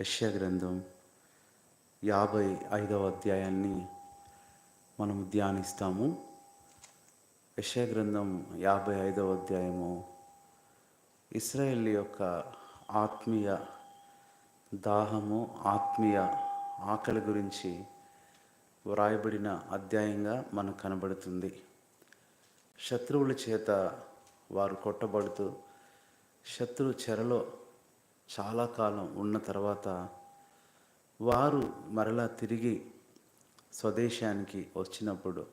యెషయా గ్రంథం యాభై ఐదవ అధ్యాయాన్ని మనం ధ్యానిస్తాము. యెషయా గ్రంథం యాభై ఐదవ అధ్యాయము ఇస్రాయేల్ యొక్క ఆత్మీయ దాహము ఆత్మీయ ఆకలి గురించి వ్రాయబడిన అధ్యాయంగా మనకు కనబడుతుంది. శత్రువుల చేత వారు కొట్టబడుతూ శత్రు చెరలో చాలా కాలం ఉన్న తర్వాత వారు మరలా తిరిగి స్వదేశానికి వచ్చినప్పుడు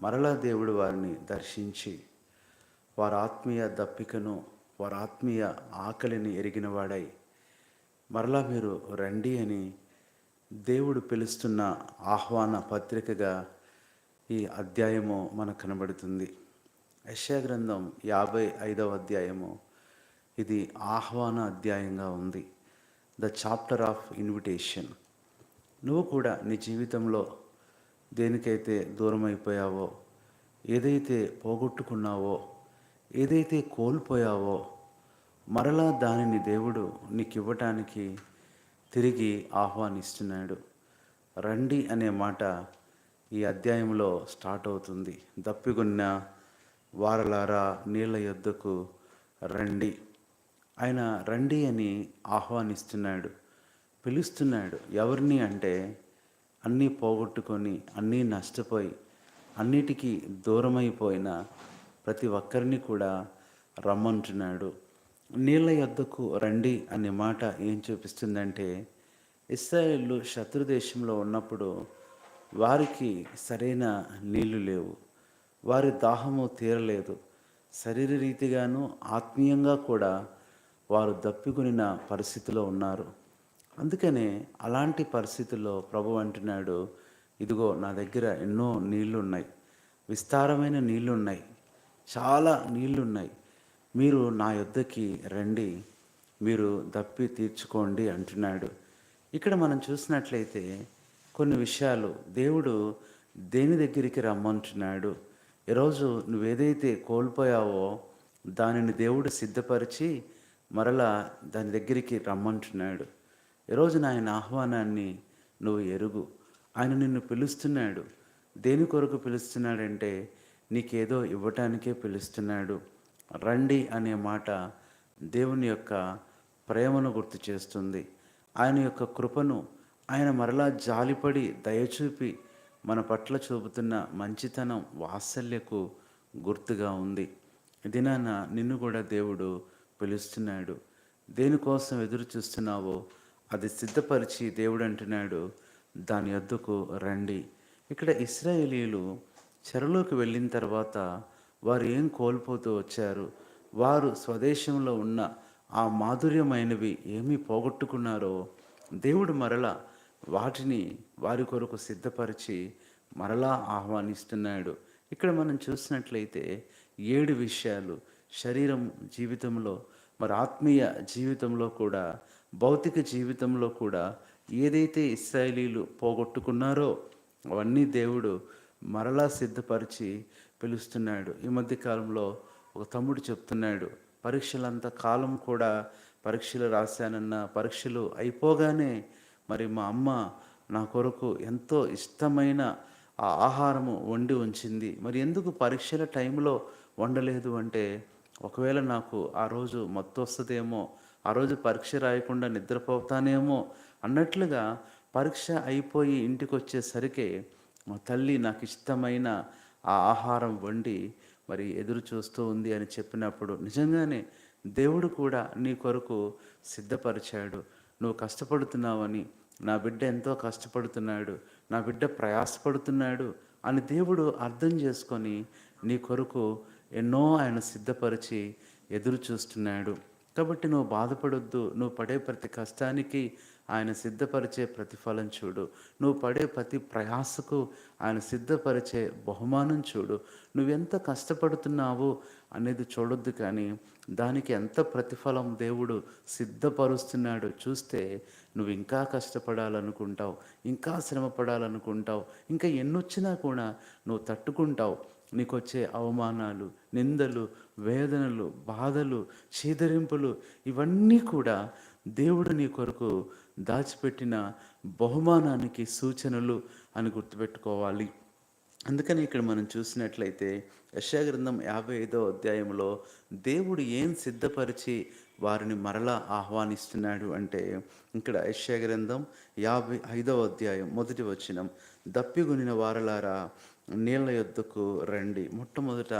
మరలా దేవుడు వారిని దర్శించి వారి ఆత్మీయ దప్పికను వారి ఆత్మీయ ఆకలిని ఎరిగినవాడై మరలా మీరు రండి అని దేవుడు పిలుస్తున్న ఆహ్వాన పత్రికగా ఈ అధ్యాయము మనకు కనబడుతుంది. యెషయా గ్రంథం యాభై ఐదవ అధ్యాయము ఇది ఆహ్వాన అధ్యాయంగా ఉంది. ద చాప్టర్ ఆఫ్ ఇన్విటేషన్ నువ్వు కూడా నీ జీవితంలో దేనికైతే దూరం అయిపోయావో ఏదైతే పోగొట్టుకున్నావో ఏదైతే కోల్పోయావో మరలా దానిని దేవుడు నీకు ఇవ్వటానికి తిరిగి ఆహ్వానిస్తున్నాడు. రండి అనే మాట ఈ అధ్యాయంలో స్టార్ట్ అవుతుంది. దప్పిగొన్న వారలారా నీళ్ళ యొద్దకు రండి. ఆయన రండి అని ఆహ్వానిస్తున్నాడు పిలుస్తున్నాడు. ఎవరిని అంటే అన్నీ పోగొట్టుకొని అన్నీ నష్టపోయి అన్నిటికీ దూరమైపోయిన ప్రతి ఒక్కరిని కూడా రమ్మంటున్నాడు. నీళ్ళ యొద్దకు రండి అనే మాట ఏం చూపిస్తుందంటే ఇస్రాయేళ్ళు శత్రుదేశంలో ఉన్నప్పుడు వారికి సరైన నీళ్ళు లేవు. వారి దాహము తీరలేదు. శరీర రీతిగాను ఆత్మీయంగా కూడా వారు దప్పికొనిన పరిస్థితిలో ఉన్నారు. అందుకనే అలాంటి పరిస్థితుల్లో ప్రభు అంటున్నాడు ఇదిగో నా దగ్గర ఎన్నో నీళ్ళు ఉన్నాయి విస్తారమైన నీళ్ళు ఉన్నాయి చాలా నీళ్ళు ఉన్నాయి మీరు నా యొద్దకి రండి. మీరు దప్పి తీర్చుకోండి అంటున్నాడు. ఇక్కడ మనం చూసినట్లయితే కొన్ని విషయాలు దేవుడు దేని దగ్గరికి రమ్మంటున్నాడు? ఈరోజు నువ్వేదైతే కోల్పోయావో దానిని దేవుడు సిద్ధపరిచి మరలా దాని దగ్గరికి రమ్మంటున్నాడు. ఈరోజు ఆయన ఆహ్వానాన్ని నువ్వు ఎరుగు. ఆయన నిన్ను పిలుస్తున్నాడు. దేని కొరకు పిలుస్తున్నాడంటే నీకేదో ఇవ్వటానికే పిలుస్తున్నాడు. రండి అనే మాట దేవుని యొక్క ప్రేమను గుర్తు చేస్తుంది. ఆయన యొక్క కృపను ఆయన మరలా జాలిపడి దయచూపి మన పట్ల చూపుతున్న మంచితనం వాత్సల్యకు గుర్తుగా ఉంది. దినాన నిన్ను కూడా దేవుడు పిలుస్తున్నాడు. దేనికోసం ఎదురు చూస్తున్నావో అది సిద్ధపరిచి దేవుడు అంటున్నాడు. దాని అద్దుకు రండి. ఇక్కడ ఇస్రాయేలీలు చెరలోకి వెళ్ళిన తర్వాత వారు ఏం కోల్పోతూ వచ్చారు? వారు స్వదేశంలో ఉన్న ఆ మాధుర్యమైనవి ఏమి పోగొట్టుకున్నారో దేవుడు మరలా వాటిని వారి కొరకు సిద్ధపరిచి మరలా ఆహ్వానిస్తున్నాడు. ఇక్కడ మనం చూసినట్లయితే ఏడు విషయాలు. శరీరం జీవితంలో మరి ఆత్మీయ జీవితంలో కూడా భౌతిక జీవితంలో కూడా ఏదైతే ఇస్రాయలీలు పోగొట్టుకున్నారో అవన్నీ దేవుడు మరలా సిద్ధపరిచి పిలుస్తున్నాడు. ఈ మధ్య కాలంలో ఒక తమ్ముడు చెప్తున్నాడు పరీక్షలంత కాలం కూడా పరీక్షలు రాశానన్న పరీక్షలు అయిపోగానే మరి మా అమ్మ నా కొరకు ఎంతో ఇష్టమైన ఆ ఆహారము వండి ఉంచింది. మరి ఎందుకు పరీక్షల టైంలో వండలేదు? అంటే ఒకవేళ నాకు ఆ రోజు మత్తు వస్తుందేమో ఆ రోజు పరీక్ష రాయకుండా నిద్రపోతానేమో అన్నట్లుగా పరీక్ష అయిపోయి ఇంటికి వచ్చేసరికి మా తల్లి నాకు ఇష్టమైన ఆ ఆహారం వండి మరి ఎదురు చూస్తూ ఉంది అని చెప్పినప్పుడు నిజంగానే దేవుడు కూడా నీ కొరకు సిద్ధపరిచాడు. నువ్వు కష్టపడుతున్నావని నా బిడ్డ ఎంతో కష్టపడుతున్నాడు నా బిడ్డ ప్రయాసపడుతున్నాడు అని దేవుడు అర్థం చేసుకొని నీ కొరకు ఎన్నో ఆయన సిద్ధపరిచి ఎదురు చూస్తున్నాడు. కాబట్టి నువ్వు బాధపడొద్దు. నువ్వు పడే ప్రతి కష్టానికి ఆయన సిద్ధపరిచే ప్రతిఫలం చూడు. నువ్వు పడే ప్రతి ప్రయాసకు ఆయన సిద్ధపరిచే బహుమానం చూడు. నువ్వెంత కష్టపడుతున్నావు అనేది చూడొద్దు కానీ దానికి ఎంత ప్రతిఫలం దేవుడు సిద్ధపరుస్తున్నాడు చూస్తే నువ్వు ఇంకా కష్టపడాలనుకుంటావు ఇంకా శ్రమ పడాలనుకుంటావు ఇంకా ఎన్నొచ్చినా కూడా నువ్వు తట్టుకుంటావు. నీకు వచ్చే అవమానాలు నిందలు వేదనలు బాధలు చీదరింపులు ఇవన్నీ కూడా దేవుడు నీ కొరకు దాచిపెట్టిన బహుమానానికి సూచనలు అని గుర్తుపెట్టుకోవాలి. అందుకని ఇక్కడ మనం చూసినట్లయితే యశాగ్రంథం యాభై ఐదో అధ్యాయంలో దేవుడు ఏం సిద్ధపరిచి వారిని మరలా ఆహ్వానిస్తున్నాడు అంటే ఇక్కడ యశాగ్రంథం యాభై ఐదవ అధ్యాయం మొదటి వచనం దప్పిగొనిన వారలారా నీళ్ళ యొద్దకు రండి. మొట్టమొదట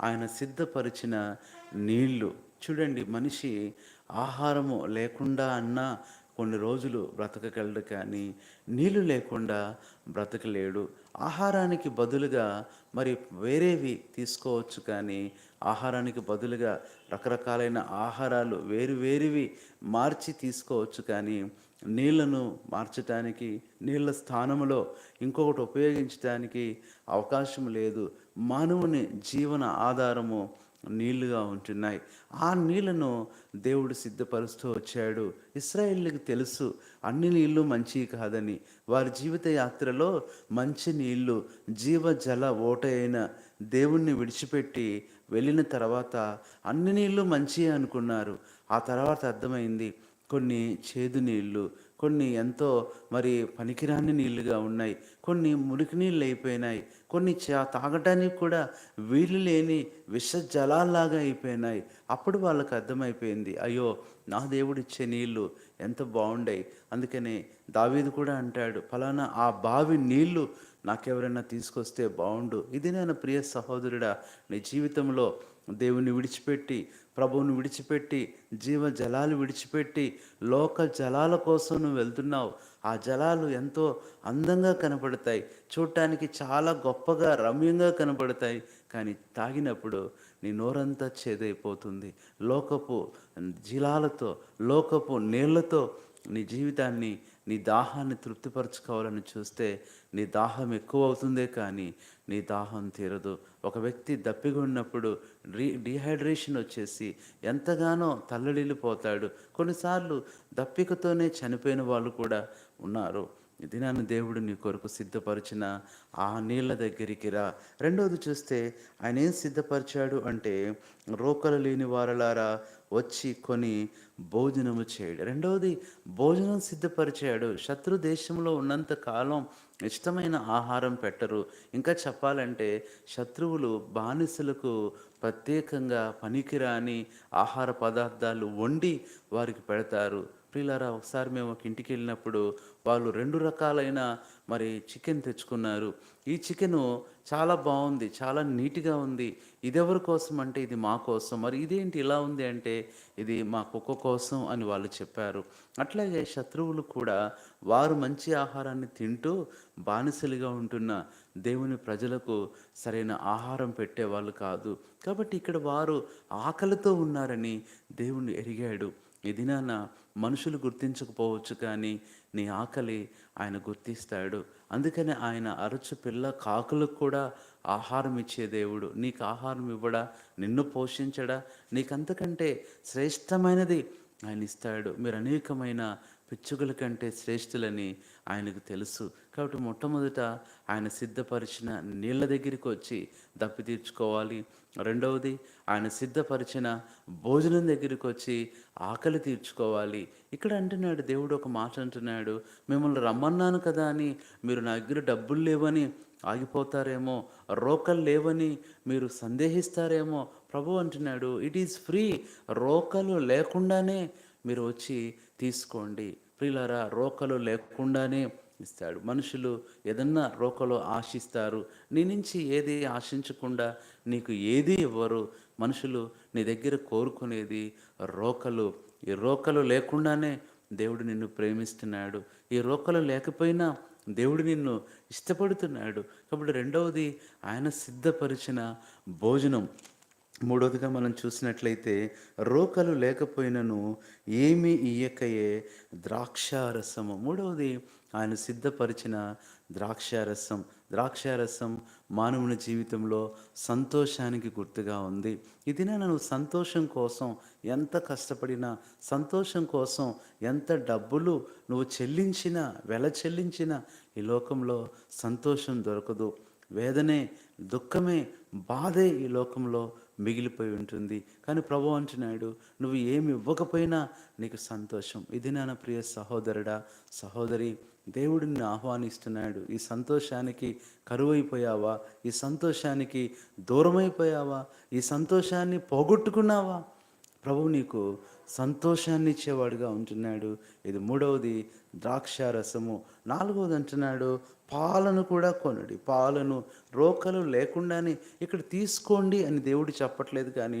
ఆయన సిద్ధపరిచిన నీళ్ళు చూడండి మనిషి ఆహారము లేకుండా అన్నా కొన్ని రోజులు బ్రతకగలడు కానీ నీళ్ళు లేకుండా బ్రతకలేడు. ఆహారానికి బదులుగా మరి వేరేవి తీసుకోవచ్చు కానీ ఆహారానికి బదులుగా రకరకాలైన ఆహారాలు వేరు వేరువి మార్చి తీసుకోవచ్చు కానీ నీళ్ళను మార్చటానికి నీళ్ళ స్థానంలో ఇంకొకటి ఉపయోగించడానికి అవకాశం లేదు. మానవుని జీవన ఆధారము నీళ్ళుగా ఉంటున్నాయి. ఆ నీళ్ళను దేవుడు సిద్ధపరుస్తూ వచ్చాడు. ఇస్రాయేళ్ళకి తెలుసు అన్ని నీళ్ళు మంచి కాదని. వారి జీవిత యాత్రలో మంచి నీళ్ళు జీవజల ఓట అయిన దేవుణ్ణి విడిచిపెట్టి వెళ్ళిన తర్వాత అన్ని నీళ్ళు మంచి అనుకున్నారు. ఆ తర్వాత అర్థమైంది కొన్ని చేదు నీళ్ళు కొన్ని ఎంతో మరి పనికిరాని నీళ్ళుగా ఉన్నాయి కొన్ని మురికి నీళ్ళు అయిపోయినాయి కొన్ని చా తాగటానికి కూడా వీలు లేని విష జలాల్లాగా అయిపోయినాయి. అప్పుడు వాళ్ళకి అర్థమైపోయింది అయ్యో నా దేవుడు ఇచ్చే నీళ్ళు ఎంత బాగుండాయి. అందుకనే దావీదు కూడా అంటాడు ఫలానా ఆ బావి నీళ్ళు నాకెవరైనా తీసుకొస్తే బాగుండు. ఇది నేను ప్రియ సహోదరుడా నీ జీవితంలో దేవుని విడిచిపెట్టి ప్రభువుని విడిచిపెట్టి జీవ జలాలు విడిచిపెట్టి లోక జలాల కోసం నువ్వు వెళ్తున్నావు. ఆ జలాలు ఎంతో అందంగా కనపడతాయి. చూడటానికి చాలా గొప్పగా రమ్యంగా కనపడతాయి. కానీ తాగినప్పుడు నీ నోరంతా చేదైపోతుంది. లోకపు జలాలతో లోకపు నీళ్ళతో నీ జీవితాన్ని నీ దాహాన్ని తృప్తిపరచుకోవాలని చూస్తే నీ దాహం ఎక్కువ అవుతుందే కానీ నీ దాహం తీరదు. ఒక వ్యక్తి దప్పిగా ఉన్నప్పుడు రీ డిహైడ్రేషన్ వచ్చేసి ఎంతగానో తల్లడిల్లిపోతాడు. కొన్నిసార్లు దప్పికతోనే చనిపోయిన వాళ్ళు కూడా ఉన్నారు. ఈ దినాన్ని దేవుడు నీ కొరకు సిద్ధపరిచిన ఆ నీళ్ళ దగ్గరికి రా. రెండవది చూస్తే ఆయన ఏం సిద్ధపరిచాడు అంటే రోకలు లేని వారలారా వచ్చి కొని భోజనము చేయడు. రెండవది భోజనం సిద్ధపరిచాడు. శత్రు దేశంలో ఉన్నంత కాలం ఇష్టమైన ఆహారం పెట్టరు. ఇంకా చెప్పాలంటే శత్రువులు బానిసలకు ప్రత్యేకంగా పనికిరాని ఆహార పదార్థాలు వండి వారికి పెడతారు. ప్రియులారా ఒకసారి మేము ఒక ఇంటికి వెళ్ళినప్పుడు వాళ్ళు రెండు రకాలైన మరి చికెన్ తెచ్చుకున్నారు. ఈ చికెను చాలా బాగుంది చాలా నీట్గా ఉంది. ఇది ఎవరి కోసం అంటే ఇది మా కోసం. మరి ఇదేంటి ఇలా ఉంది అంటే ఇది మా కుక్క కోసం అని వాళ్ళు చెప్పారు. అట్లాగే శత్రువులు కూడా వారు మంచి ఆహారాన్ని తింటూ బానిసలుగా ఉంటున్న దేవుని ప్రజలకు సరైన ఆహారం పెట్టేవాళ్ళు కాదు. కాబట్టి ఇక్కడ వారు ఆకలితో ఉన్నారని దేవుణ్ణి ఎరిగాడు. ఈ దినాన మనుషులు గుర్తించకపోవచ్చు కానీ నీ ఆకలి ఆయన గుర్తిస్తాడు. అందుకని ఆయన అరచు పిల్ల కాకులకు కూడా ఆహారం ఇచ్చే దేవుడు. నీకు ఆహారం ఇవ్వడా? నిన్ను పోషించడా? నీకంతకంటే శ్రేష్టమైనది ఆయన ఇస్తాడు. మీరు అనేకమైన పిచ్చుకల కంటే శ్రేష్ఠులని ఆయనకు తెలుసు. కాబట్టి మొట్టమొదట ఆయన సిద్ధపరిచిన నీళ్ళ దగ్గరికి వచ్చి దప్పి తీర్చుకోవాలి. రెండవది ఆయన సిద్ధపరిచిన భోజనం దగ్గరికి వచ్చి ఆకలి తీర్చుకోవాలి. ఇక్కడ అంటున్నాడు దేవుడు ఒక మాట అంటున్నాడు మిమ్మల్ని రమ్మన్నాను కదా అని మీరు నా దగ్గర డబ్బులు లేవని ఆగిపోతారేమో రోకలు లేవని మీరు సందేహిస్తారేమో ప్రభు అంటున్నాడు. ఇట్ ఈస్ ఫ్రీ రోకలు లేకుండానే మీరు వచ్చి తీసుకోండి. ప్రియులారా రోకలు లేకుండానే ఇస్తాడు. మనుషులు ఏదన్నా రోకలో ఆశిస్తారు. నీ నుంచి ఏది ఆశించకుండా నీకు ఏది ఇవ్వరు. మనుషులు నీ దగ్గర కోరుకునేది రోకలు. ఈ రోకలు లేకుండానే దేవుడు నిన్ను ప్రేమిస్తున్నాడు. ఈ రోకలు లేకపోయినా దేవుడు నిన్ను ఇష్టపడుతున్నాడు. కాబట్టి రెండవది ఆయన సిద్ధపరిచిన భోజనం. మూడవదిగా మనం చూసినట్లయితే రోకలు లేకపోయినను ఏమీ ఇయ్యకయే ద్రాక్షారసము. మూడవది ఆయన సిద్ధపరిచిన ద్రాక్షారసం. ద్రాక్షారసం మానవుని జీవితంలో సంతోషానికి గుర్తుగా ఉంది. ఇది నన్ను సంతోషం కోసం ఎంత కష్టపడినా సంతోషం కోసం ఎంత డబ్బులు నువ్వు చెల్లించినా వెల చెల్లించినా ఈ లోకంలో సంతోషం దొరకదు. వేదనే దుఃఖమే బాధే ఈ లోకంలో మిగిలిపోయి ఉంటుంది. కానీ ప్రభు అంటున్నాడు నువ్వు ఏమి ఇవ్వకపోయినా నీకు సంతోషం. ఇది నాన్న ప్రియ సహోదరుడా సహోదరి దేవుడిని ఆహ్వానిస్తున్నాడు. ఈ సంతోషానికి కరువైపోయావా? ఈ సంతోషానికి దూరమైపోయావా? ఈ సంతోషాన్ని పోగొట్టుకున్నావా? ప్రభు నీకు సంతోషాన్ని ఇచ్చేవాడుగా ఉంటున్నాడు. ఇది మూడవది ద్రాక్ష రసము నాలుగవది అంటున్నాడు పాలను కూడా కొనుడి. పాలను రోకలు లేకుండానే ఇక్కడ తీసుకోండి అని దేవుడు చెప్పట్లేదు కానీ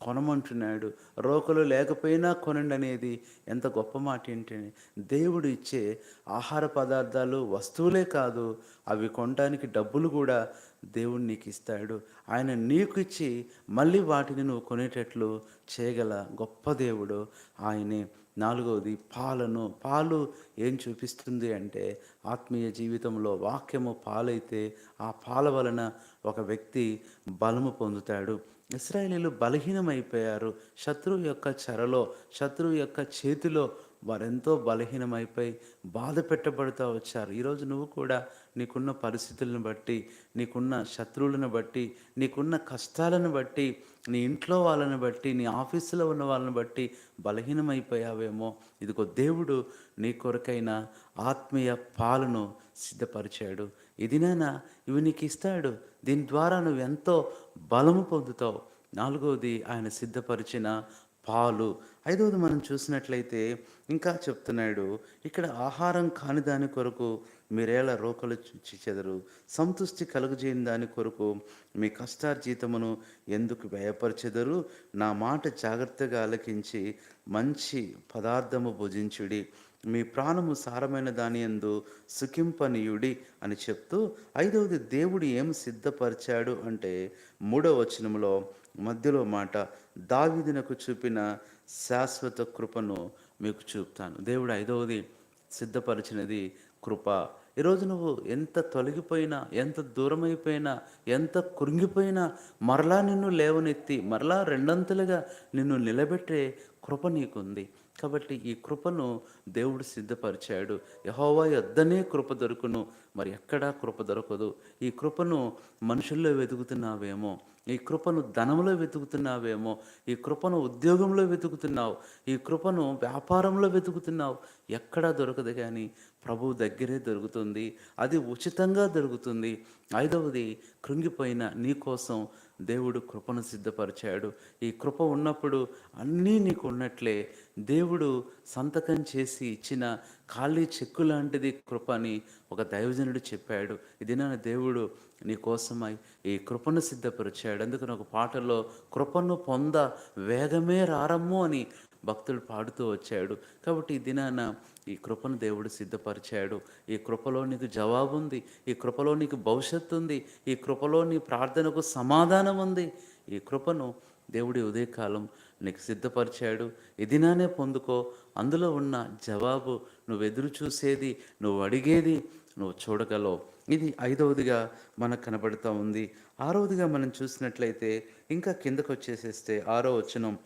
కొనమంటున్నాడు. రోకలు లేకపోయినా కొనండి అనేది ఎంత గొప్ప మాట ఏంటంటే దేవుడు ఇచ్చే ఆహార పదార్థాలు వస్తువులే కాదు అవి కొనడానికి డబ్బులు కూడా దేవుడు నీకు ఇస్తాడు. ఆయన నీకు ఇచ్చి మళ్ళీ వాటిని నువ్వు కొనేటట్లు చేయగల గొప్ప దేవుడు ఆయనే. నాలుగవది పాలను పాలు ఏం చూపిస్తుంది అంటే ఆత్మీయ జీవితంలో వాక్యము పాలైతే ఆ పాల వలన ఒక వ్యక్తి బలము పొందుతాడు. ఇస్రాయేలీలు బలహీనమైపోయారు. శత్రువు యొక్క చెరలో శత్రువు యొక్క చేతిలో వారెంతో బలహీనమైపోయి బాధ పెట్టబడుతూ వచ్చారు. ఈరోజు నువ్వు కూడా నీకున్న పరిస్థితులను బట్టి నీకున్న శత్రువులను బట్టి నీకున్న కష్టాలను బట్టి నీ ఇంట్లో వాళ్ళని బట్టి నీ ఆఫీసులో ఉన్న వాళ్ళని బట్టి బలహీనమైపోయావేమో. ఇదిగో దేవుడు నీ కొరకైన ఆత్మీయ పాలను సిద్ధపరిచాడు. ఇదినైనా ఇవి నీకు ఇస్తాడు. దీని ద్వారా నువ్వు ఎంతో బలము పొందుతావు. నాలుగవది ఆయన సిద్ధపరిచిన పాలు. ఐదవది మనం చూసినట్లయితే ఇంకా చెప్తున్నాడు ఇక్కడ ఆహారం కాని దాని కొరకు మీరేలా రోకలు చెదరు. సంతృష్టి కలుగజేయని దాని కొరకు మీ కష్టార్జీతమును ఎందుకు వ్యయపరచెదరు? నా మాట జాగ్రత్తగా ఆలకించి మంచి పదార్థము భుజించుడి. మీ ప్రాణము సారమైన దాని ఎందు సుఖింపనీయుడి అని చెప్తూ ఐదవది దేవుడు ఏం సిద్ధపరిచాడు అంటే మూడవ వచనంలో మధ్యలో మాట దావిదినకు చూపిన శాశ్వత కృపను మీకు చూపుతాను. దేవుడు ఐదవది సిద్ధపరిచినది కృప. ఈరోజు నువ్వు ఎంత తొలగిపోయినా ఎంత దూరమైపోయినా ఎంత కృంగిపోయినా మరలా నిన్ను లేవనెత్తి మరలా రెండంతలుగా నిన్ను నిలబెట్టే కృప నీకుంది. కాబట్టి ఈ కృపను దేవుడు సిద్ధపరిచాడు. యహోవా యొద్దనే కృప దొరుకును. మరి ఎక్కడా కృప దొరకదు. ఈ కృపను మనుషుల్లో వెతుకుతున్నావేమో? ఈ కృపను ధనంలో వెతుకుతున్నావేమో? ఈ కృపను ఉద్యోగంలో వెతుకుతున్నావు? ఈ కృపను వ్యాపారంలో వెతుకుతున్నావు? ఎక్కడా దొరకదు కానీ ప్రభువు దగ్గరే దొరుకుతుంది. అది ఉచితంగా దొరుకుతుంది. ఐదవది కృంగిపోయిన నీ కోసం దేవుడు కృపను సిద్ధపరిచాడు. ఈ కృప ఉన్నప్పుడు అన్నీ నీకు ఉన్నట్లే. దేవుడు సంతకం చేసి ఇచ్చిన ఖాళీ చెక్కు లాంటిది కృప అని ఒక దైవజనుడు చెప్పాడు. ఇది నా దేవుడు నీ కోసమై ఈ కృపను సిద్ధపరిచాడు. అందుకని ఒక పాటలో కృపను పొంద వేగమే రారమ్ము అని భక్తులు పాడుతూ వచ్చాడు. కాబట్టి ఈ దినాన ఈ కృపను దేవుడు సిద్ధపరిచాడు. ఈ కృపలో నీకు జవాబు ఉంది ఈ కృపలో నీకు భవిష్యత్తు ఉంది ఈ కృపలో నీ ప్రార్థనకు సమాధానం ఉంది ఈ కృపను దేవుడి ఉదయకాలం నీకు సిద్ధపరిచాడు. ఎదినానే పొందుకో. అందులో ఉన్న జవాబు నువ్వు ఎదురు చూసేది నువ్వు అడిగేది నువ్వు చూడగలవు. ఇది ఐదవదిగా మనకు కనబడుతూ ఉంది. ఆరవదిగా మనం చూసినట్లయితే ఇంకా కిందకు వచ్చేసేస్తే ఆరో వచనం.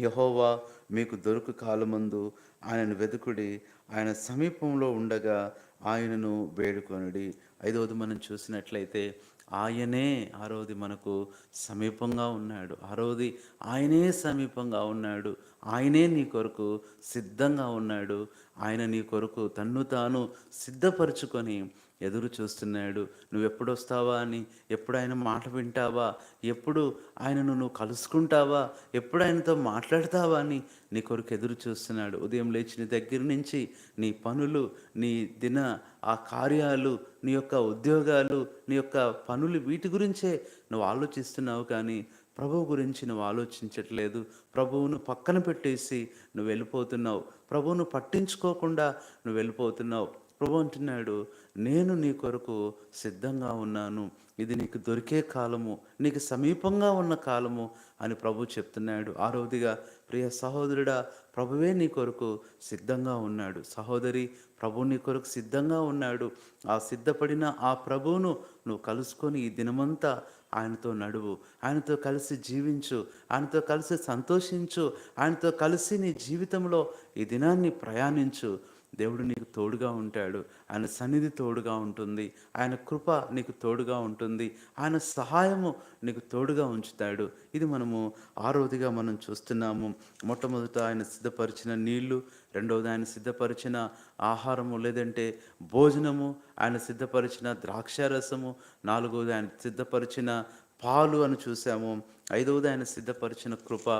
యహోవా మీకు దొరుకు కాలమందు ఆయనను వెతుకుడి ఆయన సమీపంలో ఉండగా ఆయనను వేడుకొనుడి. ఐదవది మనం చూసినట్లయితే ఆయనే ఆరోది మనకు సమీపంగా ఉన్నాడు. ఆరోది ఆయనే సమీపంగా ఉన్నాడు. ఆయనే నీ కొరకు సిద్ధంగా ఉన్నాడు. ఆయన నీ కొరకు తన్ను తాను సిద్ధపరచుకొని ఎదురు చూస్తున్నాడు. నువ్వు ఎప్పుడు వస్తావా అని. ఎప్పుడు ఆయన మాట వింటావా? ఎప్పుడు ఆయనను నువ్వు కలుసుకుంటావా? ఎప్పుడు ఆయనతో మాట్లాడతావా? అని నీ కొరకు ఎదురు చూస్తున్నాడు. ఉదయం లేచిన దగ్గర నుంచి నీ పనులు నీ దిన ఆ కార్యాలు నీ యొక్క ఉద్యోగాలు నీ యొక్క పనులు వీటి గురించే నువ్వు ఆలోచిస్తున్నావు కానీ ప్రభువు గురించి నువ్వు ఆలోచించట్లేదు. ప్రభువును పక్కన పెట్టేసి నువ్వు వెళ్ళిపోతున్నావు. ప్రభువును పట్టించుకోకుండా నువ్వు వెళ్ళిపోతున్నావు. ప్రభు అంటున్నాడు నేను నీ కొరకు సిద్ధంగా ఉన్నాను. ఇది నీకు దొరికే కాలము నీకు సమీపంగా ఉన్న కాలము అని ప్రభు చెప్తున్నాడు. ఆరోదిగా ప్రియ సహోదరుడా ప్రభువే నీ కొరకు సిద్ధంగా ఉన్నాడు. సహోదరి ప్రభు నీ కొరకు సిద్ధంగా ఉన్నాడు. ఆ సిద్ధపడిన ఆ ప్రభువును నువ్వు కలుసుకొని ఈ దినమంతా ఆయనతో నడువు. ఆయనతో కలిసి జీవించు. ఆయనతో కలిసి సంతోషించు. ఆయనతో కలిసి నీ జీవితంలో ఈ దినాన్ని ప్రయాణించు. దేవుడు నీకు తోడుగా ఉంటాడు. ఆయన సన్నిధి తోడుగా ఉంటుంది. ఆయన కృప నీకు తోడుగా ఉంటుంది. ఆయన సహాయము నీకు తోడుగా ఉంచుతాడు. ఇది మనము ఆరోదిగా మనం చూస్తున్నాము. మొట్టమొదట ఆయన సిద్ధపరిచిన నీళ్ళు రెండవది ఆయన సిద్ధపరిచిన ఆహారము లేదంటే భోజనము ఆయన సిద్ధపరిచిన ద్రాక్షారసము నాలుగవది ఆయన సిద్ధపరిచిన పాలు అని చూసాము. ఐదవది ఆయన సిద్ధపరిచిన కృప.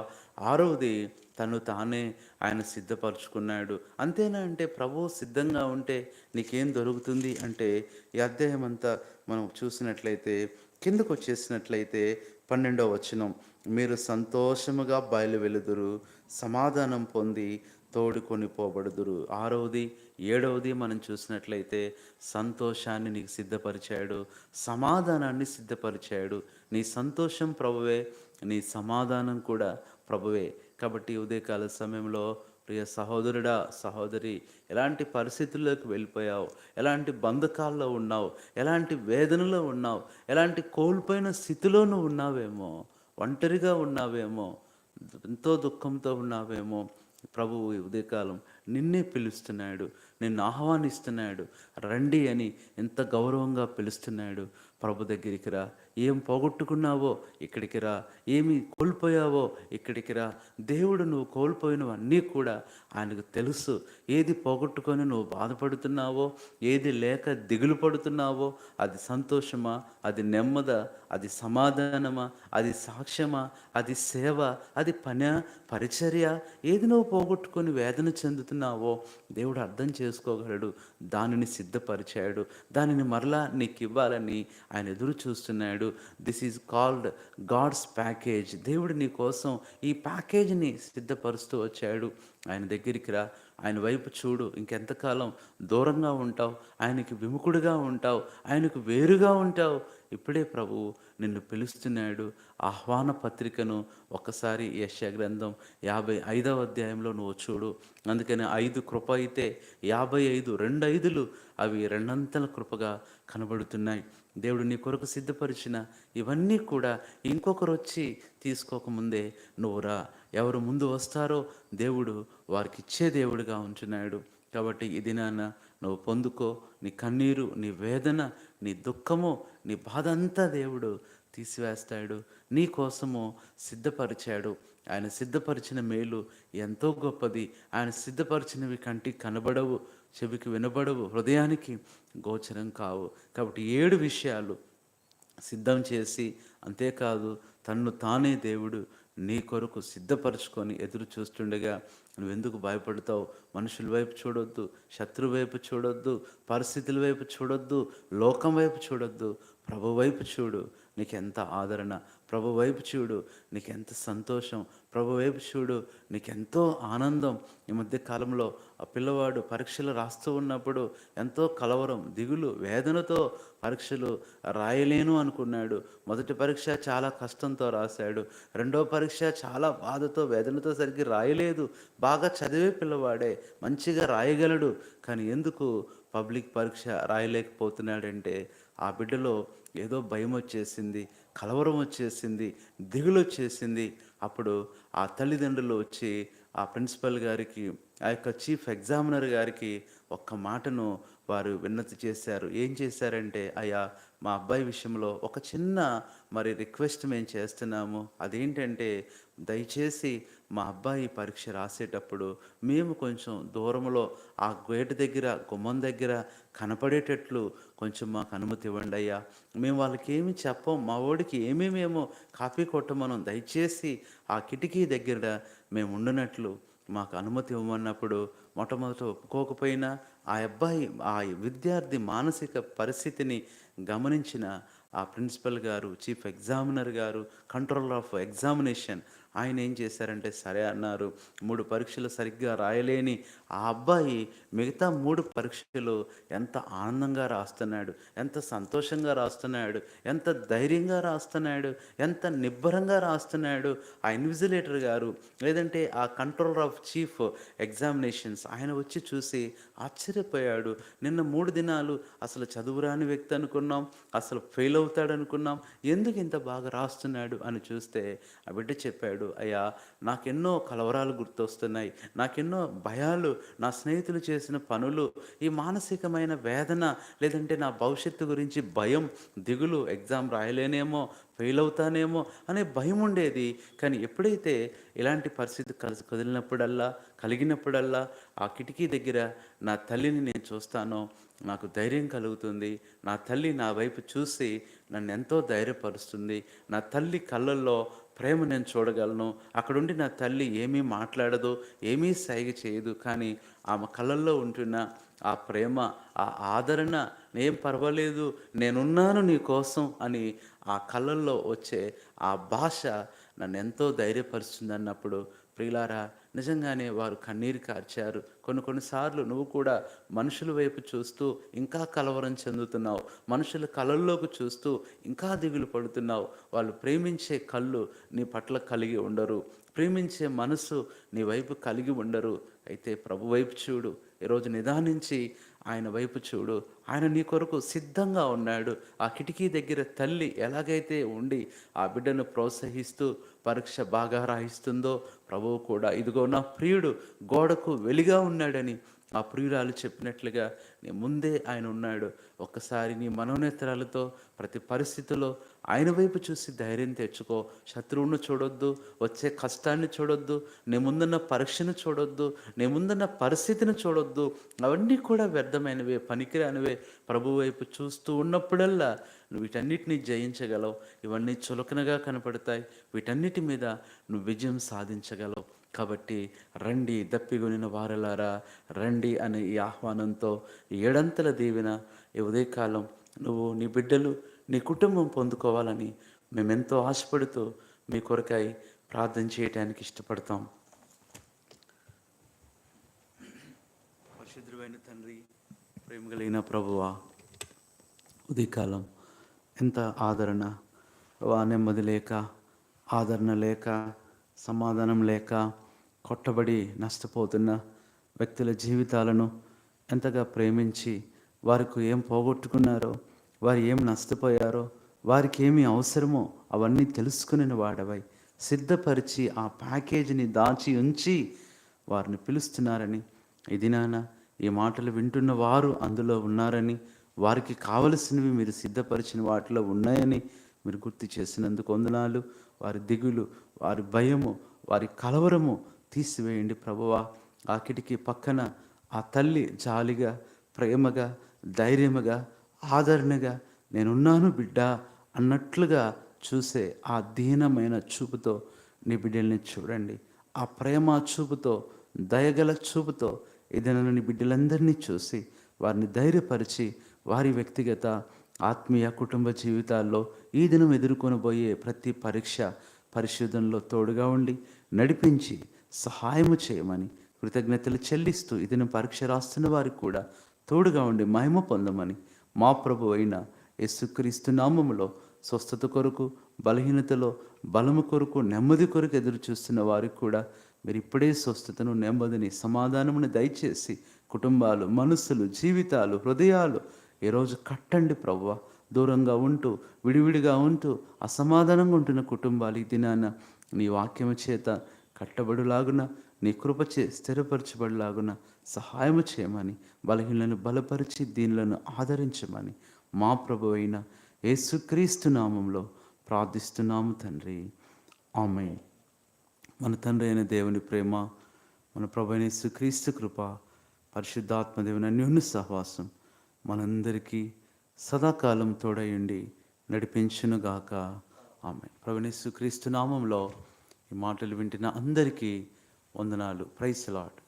ఆరవది తను తానే ఆయన సిద్ధపరచుకున్నాడు. అంతేనా అంటే ప్రభు సిద్ధంగా ఉంటే నీకేం దొరుకుతుంది? అంటే ఈ అధ్యాయం అంతా మనం చూసినట్లయితే కిందకు వచ్చేసినట్లయితే పన్నెండవ వచనం. మీరు సంతోషముగా బయలు వెలుదురు సమాధానం పొంది తోడుకొని పోబడుదురు. ఆరవది ఏడవది మనం చూసినట్లయితే సంతోషాన్ని నీకు సిద్ధపరిచాడు సమాధానాన్ని సిద్ధపరిచాడు. నీ సంతోషం ప్రభువే నీ సమాధానం కూడా ప్రభువే. కాబట్టి ఉదయకాల సమయంలో ప్రియ సహోదరుడా సహోదరి ఎలాంటి పరిస్థితుల్లోకి వెళ్ళిపోయావు? ఎలాంటి బంధకాల్లో ఉన్నావు? ఎలాంటి వేదనలో ఉన్నావు? ఎలాంటి కోల్పోయిన స్థితిలోనూ ఉన్నావేమో? ఒంటరిగా ఉన్నావేమో? ఎంతో దుఃఖంతో ఉన్నావేమో? ప్రభువు ఉదయకాలం నిన్నే పిలుస్తున్నాడు నిన్ను ఆహ్వానిస్తున్నాడు రండి అని ఎంత గౌరవంగా పిలుస్తున్నాడు. ప్రభు దగ్గరికి రా. ఏం పోగొట్టుకున్నావో ఇక్కడికి రా. ఏమి కోల్పోయావో ఇక్కడికి రా. దేవుడు నువ్వు కోల్పోయినవన్నీ కూడా ఆయనకు తెలుసు. ఏది పోగొట్టుకొని నువ్వు బాధపడుతున్నావో ఏది లేక దిగులు పడుతున్నావో అది సంతోషమా? అది నెమ్మద? అది సమాధానమా? అది సాక్ష్యమా? అది సేవ? అది పని పరిచర్య? ఏది నువ్వు పోగొట్టుకొని వేదన చెందుతున్నావో దేవుడు అర్థం చేసుకోగలడు. దానిని సిద్ధపరిచాడు. దానిని మరలా నీకు ఇవ్వాలని ఆయన ఎదురు చూస్తున్నాడు. This is called god's package దేవుడు నీ కోసం ఈ ప్యాకేజ్ని సిద్ధపరుస్తూ వచ్చాడు. ఆయన దగ్గరికి రా ఆయన వైపు చూడు ఇంకెంతకాలం దూరంగా ఉంటావు ఆయనకి విముఖుడుగా ఉంటావు ఆయనకు వేరుగా ఉంటావు. ఇప్పుడే ప్రభువు నిన్ను పిలుస్తున్నాడు. ఆహ్వాన పత్రికను ఒకసారి యశ గ్రంథం యాభై ఐదవ అధ్యాయంలో నువ్వు చూడు. అందుకని ఐదు కృప అయితే యాభై ఐదు రెండు ఐదులు అవి రెండంతల కృపగా కనబడుతున్నాయి. దేవుడు నీ కొరకు సిద్ధపరిచిన ఇవన్నీ కూడా ఇంకొకరు వచ్చి తీసుకోకముందే నువ్వు రా ఎవరు ముందు వస్తారో దేవుడు వారికి ఇచ్చే దేవుడిగా ఉంచున్నాడు కాబట్టి ఈ దినాన నువ్వు పొందుకో. నీ కన్నీరు నీ వేదన నీ దుఃఖము నీ బాధ అంతా దేవుడు తీసివేస్తాడు. నీ కోసము సిద్ధపరిచాడు. ఆయన సిద్ధపరిచిన మేలు ఎంతో గొప్పది. ఆయన సిద్ధపరిచినవి కంటికి కనబడవు చెవికి వినబడవు హృదయానికి గోచరం కావు. కాబట్టి ఏడు విషయాలు సిద్ధం చేసి అంతేకాదు తన్ను తానే దేవుడు నీ కొరకు సిద్ధపరచుకొని ఎదురు చూస్తుండగా నువ్వెందుకు భయపడతావు? మనుషుల వైపు చూడొద్దు శత్రు వైపు చూడొద్దు పరిస్థితుల వైపు చూడొద్దు లోకం వైపు చూడొద్దు. ప్రభు వైపు చూడు నీకెంత ఆదరణ ప్రభు వైపు చూడు నీకెంత సంతోషం. ప్రభు వైపు చూడు నీకెంతో ఆనందం. ఈ మధ్య కాలంలో ఆ పిల్లవాడు పరీక్షలు రాస్తూ ఉన్నప్పుడు ఎంతో కలవరం దిగులు వేదనతో పరీక్షలు రాయలేను అనుకున్నాడు. మొదటి పరీక్ష చాలా కష్టంతో రాశాడు. రెండో పరీక్ష చాలా బాధతో వేదనతో సరిగ్గి రాయలేదు. బాగా చదివే పిల్లవాడే మంచిగా రాయగలడు. కానీ ఎందుకు పబ్లిక్ పరీక్ష రాయలేకపోతున్నాడంటే ఆ బిడ్డలో ఏదో భయం వచ్చేసింది కలవరం వచ్చేసింది దిగులు వచ్చేసింది. అప్పుడు ఆ తల్లిదండ్రులు వచ్చి ఆ ప్రిన్సిపల్ గారికి ఆ యొక్క చీఫ్ ఎగ్జామినర్ గారికి ఒక్క మాటను వారు విన్నతి చేశారు. ఏం చేశారంటే అయ్యా మా అబ్బాయి విషయంలో ఒక చిన్న మరి రిక్వెస్ట్ మేము చేస్తున్నాము. అదేంటంటే దయచేసి మా అబ్బాయి పరీక్ష రాసేటప్పుడు మేము కొంచెం దూరంలో ఆ గేటు దగ్గర గుమ్మం దగ్గర కనపడేటట్లు కొంచెం మాకు అనుమతి ఇవ్వండి అయ్యా. మేము వాళ్ళకి ఏమి చెప్పం మా ఓడికి ఏమేమేమో కాపీ కొట్టమనం. దయచేసి ఆ కిటికీ దగ్గర మేము ఉండినట్లు మాకు అనుమతి ఇవ్వమన్నప్పుడు మొట్టమొదట ఒప్పుకోకపోయినా ఆ అబ్బాయి ఆ విద్యార్థి మానసిక పరిస్థితిని గమనించిన ఆ principal garu chief examiner garu controller of examination ఆయన ఏం చేశారంటే సరే అన్నారు మూడు పరీక్షలు సరిగ్గా రాయలేని ఆ అబ్బాయి మిగతా మూడు పరీక్షలు ఎంత ఆనందంగా రాస్తున్నాడు ఎంత సంతోషంగా రాస్తున్నాడు ఎంత ధైర్యంగా రాస్తున్నాడు ఎంత నిబ్బరంగా రాస్తున్నాడు ఆ ఇన్విజిలేటర్ గారు. లేదంటే ఆ కంట్రోలర్ ఆఫ్ చీఫ్ ఎగ్జామినేషన్స్ ఆయన వచ్చి చూసి ఆశ్చర్యపోయాడు. నిన్న మూడు దినాలు అసలు చదువురాని వ్యక్తి అనుకున్నాం అసలు ఫెయిల్ అవుతాడు అనుకున్నాం ఎందుకు ఇంత బాగా రాస్తున్నాడు అని చూస్తే ఆ బిడ్డ చెప్పాడు అంటున్నాడు అయ్యా నాకెన్నో కలవరాలు గుర్తొస్తున్నాయి నాకెన్నో భయాలు నా స్నేహితులు చేసిన పనులు ఈ మానసికమైన వేదన లేదంటే నా భవిష్యత్తు గురించి భయం దిగులు ఎగ్జామ్ రాయలేనేమో ఫెయిల్ అవుతానేమో అనే భయం ఉండేది. కానీ ఎప్పుడైతే ఇలాంటి పరిస్థితి కలిసి కదిలినప్పుడల్లా కలిగినప్పుడల్లా ఆ కిటికీ దగ్గర నా తల్లిని నేను చూస్తానో నాకు ధైర్యం కలుగుతుంది. నా తల్లి నా వైపు చూసి నన్ను ఎంతో ధైర్యపరుస్తుంది. నా తల్లి కళ్ళల్లో ప్రేమ నేను చూడగలను అక్కడుండి నా తల్లి ఏమీ మాట్లాడదు ఏమీ సైగ చేయదు కానీ ఆమె కళ్ళల్లో ఉంటున్న ఆ ప్రేమ ఆ ఆదరణ నేను పర్వాలేదు నేనున్నాను నీ కోసం అని ఆ కళ్ళల్లో వచ్చే ఆ భాష నన్ను ఎంతో ధైర్యపరుస్తుంది అన్నప్పుడు ప్రియులారా నిజంగానే వారు కన్నీరు కార్చారు. కొన్ని కొన్నిసార్లు నువ్వు కూడా మనుషుల వైపు చూస్తూ ఇంకా కలవరం చెందుతున్నావు. మనుషుల కళల్లోకి చూస్తూ ఇంకా దిగులు పడుతున్నావు. వాళ్ళు ప్రేమించే కళ్ళు నీ పట్ల కలిగి ఉండరు. ప్రేమించే మనసు నీ వైపు కలిగి ఉండరు. అయితే ప్రభు వైపు చూడు. ఈరోజు నిదానించి ఆయన వైపు చూడు. ఆయన నీ కొరకు సిద్ధంగా ఉన్నాడు. ఆ కిటికీ దగ్గర తల్లి ఎలాగైతే ఉండి ఆ బిడ్డను ప్రోత్సహిస్తూ పరీక్ష బాగా రాయిస్తుందో ప్రభువు కూడా ఇదిగో నా ప్రియుడు గోడకు వెలిగా ఉన్నాడని ఆ ప్రియురాలు చెప్పినట్లుగా నీ ముందే ఆయన ఉన్నాడు. ఒక్కసారి నీ మనోనేత్రాలతో ప్రతి పరిస్థితిలో ఆయన వైపు చూసి ధైర్యం తెచ్చుకో. శత్రువును చూడొద్దు వచ్చే కష్టాన్ని చూడొద్దు నీ ముందున్న పరీక్షను చూడొద్దు నీ ముందున్న పరిస్థితిని చూడొద్దు. అవన్నీ కూడా వ్యర్థమైనవే పనికిరానివే. ప్రభు వైపు చూస్తూ ఉన్నప్పుడల్లా నువ్వు వీటన్నిటిని జయించగలవు. ఇవన్నీ చులకనగా కనపడతాయి. వీటన్నిటి మీద నువ్వు విజయం సాధించగలవు. కాబట్టి రండి దప్పిగొనిన వారలారా రండి అనే ఈ ఆహ్వానంతో ఏడంతల దీవెన ఈ ఉదయకాలం నువ్వు నీ బిడ్డలు నీ కుటుంబం పొందుకోవాలని మేమెంతో ఆశపడుతూ మీ కొరకాయి ప్రార్థన చేయడానికి ఇష్టపడతాం. పరిశుద్ధుడైన తండ్రి ప్రేమ కలిగిన ప్రభువా ఉదయకాలం ఎంత ఆదరణ నెమ్మది లేక ఆదరణ లేక సమాధానం లేక కొట్టబడి నష్టపోతున్న వ్యక్తుల జీవితాలను ఎంతగా ప్రేమించి వారికి ఏం పోగొట్టుకున్నారో వారు ఏం నష్టపోయారో వారికి ఏమి అవసరమో అవన్నీ తెలుసుకుని వాడవై సిద్ధపరిచి ఆ ప్యాకేజీని దాచి ఉంచి వారిని పిలుస్తున్నారని ఇది నాన్న ఈ మాటలు వింటున్న వారు అందులో ఉన్నారని వారికి కావలసినవి మీరు సిద్ధపరిచిన వాటిలో ఉన్నాయని మీరు గుర్తు చేసినందుకు వందనాలు. వారి దిగులు వారి భయము వారి కలవరము తీసివేయండి ప్రభువా. ఆ కిటికీ పక్కన ఆ తల్లి జాలిగా ప్రేమగా ధైర్యముగా ఆదరణగా నేనున్నాను బిడ్డ అన్నట్లుగా చూసే ఆ దీనమైన చూపుతో నీ బిడ్డల్ని చూడండి. ఆ ప్రేమ చూపుతో దయగల చూపుతో ఏదైనా నీ బిడ్డలందరినీ చూసి వారిని ధైర్యపరిచి వారి వ్యక్తిగత ఆత్మీయ కుటుంబ జీవితాల్లో ఈ దినం ఎదుర్కొనబోయే ప్రతి పరీక్ష పరిశోధనలో తోడుగా ఉండి నడిపించి సహాయము చేయమని కృతజ్ఞతలు చెల్లిస్తూ ఇతను పరీక్ష రాస్తున్న వారికి కూడా తోడుగా ఉండి మహిమ పొందమని మా ప్రభు అయిన యేసుక్రీస్తు నామములో స్వస్థత కొరకు బలహీనతలో బలము కొరకు నెమ్మది కొరకు ఎదురు చూస్తున్న వారికి కూడా మీరు ఇప్పుడే స్వస్థతను నెమ్మదిని సమాధానముని దయచేసి కుటుంబాలు మనస్సులు జీవితాలు హృదయాలు ఈరోజు కట్టండి ప్రవ్వ. దూరంగా ఉంటూ విడివిడిగా ఉంటూ అసమాధానంగా ఉంటున్న కుటుంబాలు ఈ దినాన నీ వాక్యము చేత కట్టబడులాగున నీ కృపచే స్థిరపరచబడిలాగున సహాయము చేయమని బలహీనలను బలపరిచి దీనులను ఆదరించమని మా ప్రభు అయిన యేసుక్రీస్తు నామంలో ప్రార్థిస్తున్నాము తండ్రి. ఆమె మన తండ్రి అయిన దేవుని ప్రేమ మన ప్రభు అయిన యేసుక్రీస్తు కృప పరిశుద్ధాత్మ దేవుని అన్యోన్య సహవాసం మనందరికీ సదాకాలం తోడయుండి నడిపించునుగాక. ఆమె ప్రవణేశ్వక్రీస్తు నామంలో ఈ మాటలు వింటున్న అందరికీ వందనాలు. Price lot